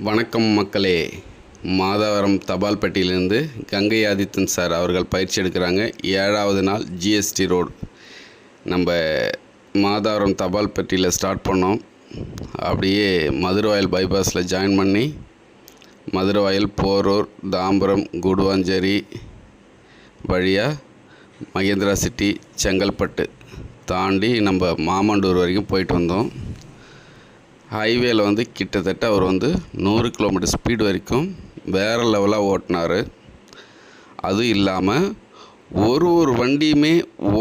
வணக்கம் மக்களே. மாதவரம் தபால் பெட்டியிலிருந்து கங்கை ஆதித்தன் சார் அவர்கள் பயிற்சி எடுக்கிறாங்க. ஏழாவது நாள் ஜிஎஸ்டி ரோடு நம்ம மாதவரம் தபால் பெட்டியில் ஸ்டார்ட் பண்ணோம். அப்படியே மதுரவாயல் பைபாஸில் ஜாயின் பண்ணி மதுரவாயல் போரூர் தாம்பரம் குடுவாஞ்சேரி வழியாக மகேந்திரா சிட்டி செங்கல்பட்டு தாண்டி நம்ம மாமண்டூர் வரைக்கும் போயிட்டு வந்தோம். ஹைவேல வந்து கிட்டத்தட்ட அவர் வந்து நூறு கிலோமீட்டர் ஸ்பீடு வரைக்கும் வேறு லெவலாக ஓட்டினார். அதுவும் இல்லாமல் ஒரு ஒரு வண்டியுமே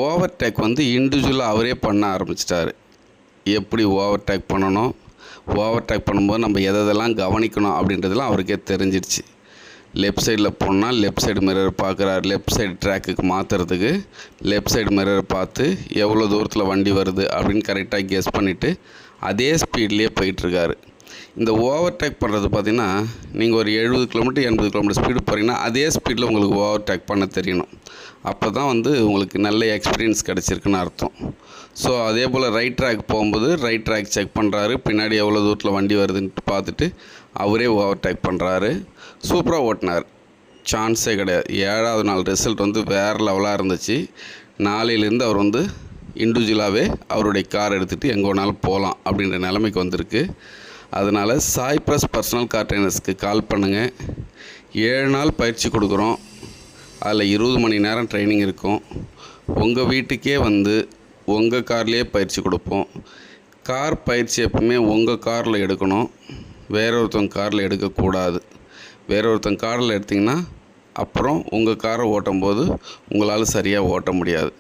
ஓவர்டேக் வந்து இண்டிவிஜுவலாக அவரே பண்ண ஆரம்பிச்சிட்டாரு. எப்படி ஓவர்டேக் பண்ணணும்? ஓவர்டேக் பண்ணும்போது நம்ம எதெல்லாம் கவனிக்கணும் அப்படின்றதெல்லாம் அவருக்கே தெரிஞ்சிடுச்சு லெஃப்ட் சைடில் போனால் லெஃப்ட் சைடு மிரர் பார்க்குறாரு லெஃப்ட் சைடு ட்ராக்குக்கு மாற்றுறதுக்கு லெஃப்ட் சைடு மிரர் பார்த்து எவ்வளோ தூரத்தில் வண்டி வருது அப்படின்னு கரெக்டாக கெஸ் பண்ணிவிட்டு அதே ஸ்பீட்லேயே போயிட்டுருக்காரு. இந்த ஓவர்டேக் பண்ணுறது பார்த்திங்கன்னா நீங்கள் ஒரு எழுபது கிலோமீட்டர் எண்பது கிலோமீட்டர் ஸ்பீடு போகிறீங்கன்னா அதே ஸ்பீடில் உங்களுக்கு ஓவர்டேக் பண்ண தெரியணும். அப்போ தான் வந்து உங்களுக்கு நல்ல எக்ஸ்பீரியன்ஸ் கிடச்சிருக்குன்னு அர்த்தம். ஸோ அதே போல் ரைட் ட்ராக் போகும்போது ரைட் ட்ராக் செக் பண்ணுறாரு பின்னாடி எவ்வளோ தூரத்தில் வண்டி வருதுன்ட்டு பார்த்துட்டு அவரே ஓவர்டேக் பண்ணுறாரு சூப்பராக ஓட்டினார். சான்ஸே கிடையாது. ஏழாவது நாள் ரிசல்ட் வந்து வேறு லெவலாக இருந்துச்சு. நாளையிலேருந்து அவர் வந்து இண்டிவிஜுவலாகவே அவருடைய கார் எடுத்துகிட்டு எங்கே வேணாலும் போகலாம் அப்படின்ற நிலைமைக்கு வந்திருக்கு. அதனால் சாய் ப்ரஸ் பர்சனல் கார் ட்ரைனர்ஸ்க்கு கால் பண்ணுங்கள் ஏழு நாள் பயிற்சி கொடுக்குறோம். அதில் இருபது மணி நேரம் ட்ரைனிங் இருக்கும். உங்கள் வீட்டுக்கே வந்து உங்கள் கார்லேயே பயிற்சி கொடுப்போம். கார் பயிற்சி எப்பவுமே உங்கள் காரில் எடுக்கணும். வேற ஒருத்தவங்க காரில் எடுக்கக்கூடாது வேற ஒருத்தங்க காரில் எடுத்திங்கன்னா அப்புறம் உங்கள் காரை ஓட்டும் போது உங்களால் சரியாக ஓட்ட முடியாது.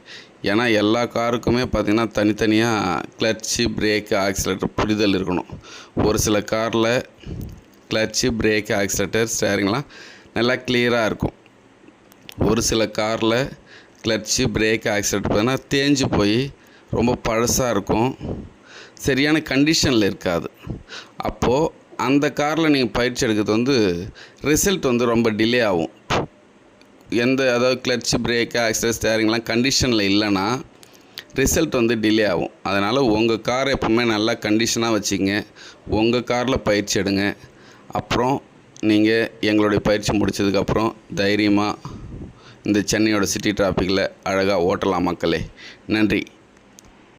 ஏன்னா எல்லா காருக்குமே பார்த்திங்கன்னா தனித்தனியாக கிளட்ச்சு பிரேக்கு ஆக்சிலேட்டர் புரிதல் இருக்கணும். ஒரு சில காரில் கிளட்ச்சு பிரேக்கு ஆக்சிலேட்டர் ஸ்டேரிங்லாம் நல்லா கிளியராக இருக்கும். ஒரு சில காரில் கிளட்ச்சு பிரேக் ஆக்சிலேட்டர் பார்த்தீங்கன்னா தேஞ்சு போய் ரொம்ப பழசாக இருக்கும். சரியான கண்டிஷனில் இருக்காது. அப்போது அந்த காரில் நீங்கள் பயிற்சி எடுக்கிறது வந்து ரிசல்ட் வந்து ரொம்ப டிலே ஆகும். எந்த அதாவது கிளட்ச் பிரேக்கு ஆக்சஸ் ஸ்டேரிங்லாம் கண்டிஷனில் இல்லைன்னா ரிசல்ட் வந்து டிலே ஆகும். அதனால் உங்கள் காரை எப்போவுமே நல்லா கண்டிஷனாக வச்சுங்க. உங்கள் காரில் பயிற்சி எடுங்க. அப்புறம் நீங்கள் எங்களுடைய பயிற்சி முடித்ததுக்கப்புறம் தைரியமாக இந்த சென்னையோட சிட்டி டிராஃபிக்கில் அழகாக ஓட்டலாம் மக்களே. நன்றி.